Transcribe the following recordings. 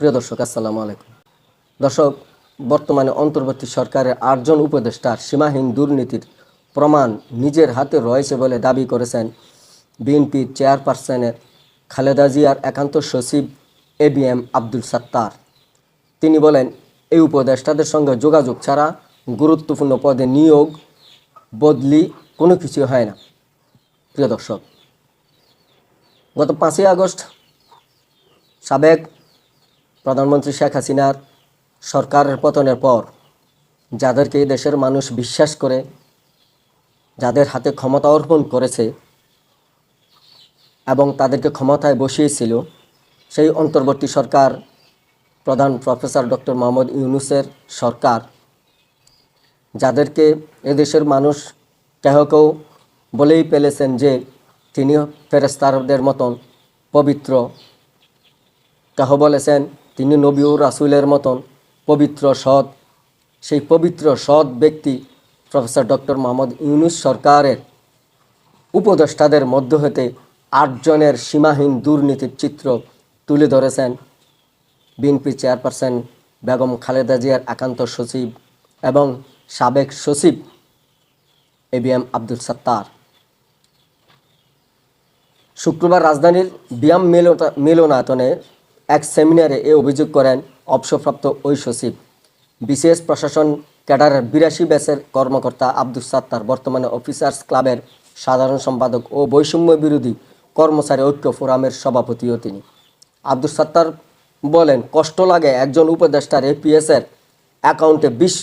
প্রিয় দর্শক, আসসালামু আলাইকুম। দর্শক, বর্তমানে অন্তর্বর্তী সরকারের আটজন উপদেষ্টার সীমাহীন দুর্নীতির প্রমাণ নিজের হাতে রয়েছে বলে দাবি করেছেন বিএনপির চেয়ারপারসনের খালেদা জিয়ার একান্ত সচিব A B M Abdul Sattar. তিনি বলেন, এই উপদেষ্টাদের সঙ্গে যোগাযোগ ছাড়া গুরুত্বপূর্ণ পদে নিয়োগ, বদলি কোনো কিছু হয় না। প্রিয় দর্শক, গত পাঁচই আগস্ট সাবেক প্রধানমন্ত্রী শেখ হাসিনার সরকারের পতনের পর যাদেরকে দেশের মানুষ বিশ্বাস করে, যাদের হাতে ক্ষমতা অর্পণ করেছে এবং তাদেরকে ক্ষমতায় বসিয়েছিল, সেই অন্তর্বর্তী সরকার প্রধান প্রফেসর ডক্টর মোহাম্মদ ইউনুসের সরকার, যাদেরকে এদেশের মানুষ কেহ কেউ বলেই পেলেছেন যে তিনি ফেরেস্তারদের মতন পবিত্র। কেহ বলেছেন তিনি নবীউর রাসুলের মতন পবিত্র সৎ। সেই পবিত্র সৎ ব্যক্তি প্রফেসর ডক্টর মোহাম্মদ ইউনুস সরকারের উপদেষ্টাদের মধ্য হতে আটজনের সীমাহীন দুর্নীতির চিত্র তুলে ধরেছেন বিএনপি চেয়ারপারসন বেগম খালেদা জিয়ার একান্ত সচিব এবং সাবেক সচিব A B M Abdul Sattar. শুক্রবার রাজধানীর ব্যায়াম মিলনা- মিলনায়তনে এক সেমিনারে এ অভিযোগ করেন অবসরপ্রাপ্ত ওই সচিব। বিশেষ প্রশাসন ক্যাডারের বিরাশি ব্যাচের কর্মকর্তা আব্দুল সাত্তার বর্তমানে অফিসার্স ক্লাবের সাধারণ সম্পাদক ও বৈষম্য বিরোধী কর্মচারী ঐক্য ফোরামের সভাপতিও তিনি। আব্দুল সাত্তার বলেন, কষ্ট লাগে একজন উপদেষ্টার এপিএসের অ্যাকাউন্টে বিশ,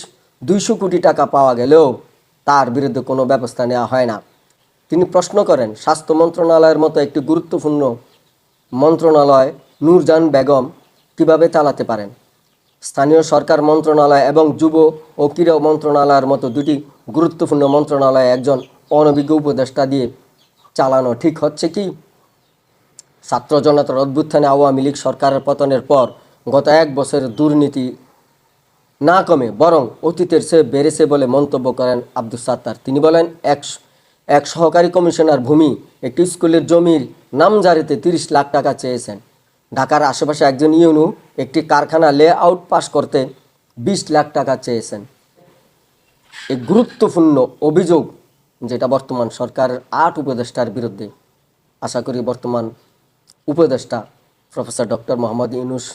দুইশো কোটি টাকা পাওয়া গেলেও তার বিরুদ্ধে কোনো ব্যবস্থা নেওয়া হয় না। তিনি প্রশ্ন করেন, স্বাস্থ্য মন্ত্রণালয়ের মতো একটি গুরুত্বপূর্ণ মন্ত্রণালয় নূরজান বেগম কীভাবে চালাতে পারেন? স্থানীয় সরকার মন্ত্রণালয় এবং যুব ও ক্রীড়া মন্ত্রণালয়ের মতো দুটি গুরুত্বপূর্ণ মন্ত্রণালয় একজন অনভিজ্ঞ উপদেষ্টা দিয়ে চালানো ঠিক হচ্ছে কি? ছাত্র জনতার অভ্যুত্থানে আওয়ামী লীগ সরকারের পতনের পর গত এক বছরের দুর্নীতি না কমে, বরং অতীতের চেয়ে বেড়েছে বলে মন্তব্য করেন আব্দুল সাত্তার। তিনি বলেন, এক এক সহকারী কমিশনার ভূমি একটি স্কুলের জমির নামজারিতে তিরিশ লাখ টাকা চেয়েছেন। ঢাকার আশেপাশে একজন ইউনু একটি কারখানা লে আউট পাস করতে বিশ লাখ টাকা চেয়েছেন। এই গুরুত্বপূর্ণ অভিযোগ যেটা বর্তমান সরকার আট উপদেষ্টার বিরুদ্ধে। আশা করি বর্তমান উপদেষ্টা প্রফেসর ডক্টর মোহাম্মদ ইউনুস,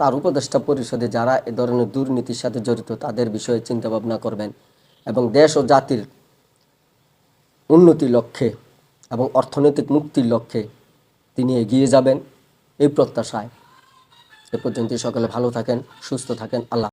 তার উপদেষ্টা পরিষদে যারা এ ধরনের দুর্নীতির সাথে জড়িত, তাদের বিষয়ে চিন্তা ভাবনা করবেন এবং দেশ ও জাতির উন্নতি লক্ষ্যে এবং অর্থনৈতিক মুক্তির লক্ষ্যে তিনি এগিয়ে যাবেন। এই প্রত্যাশায়। এ পর্যন্ত সকলে ভালো থাকেন সুস্থ থাকেন। আল্লাহ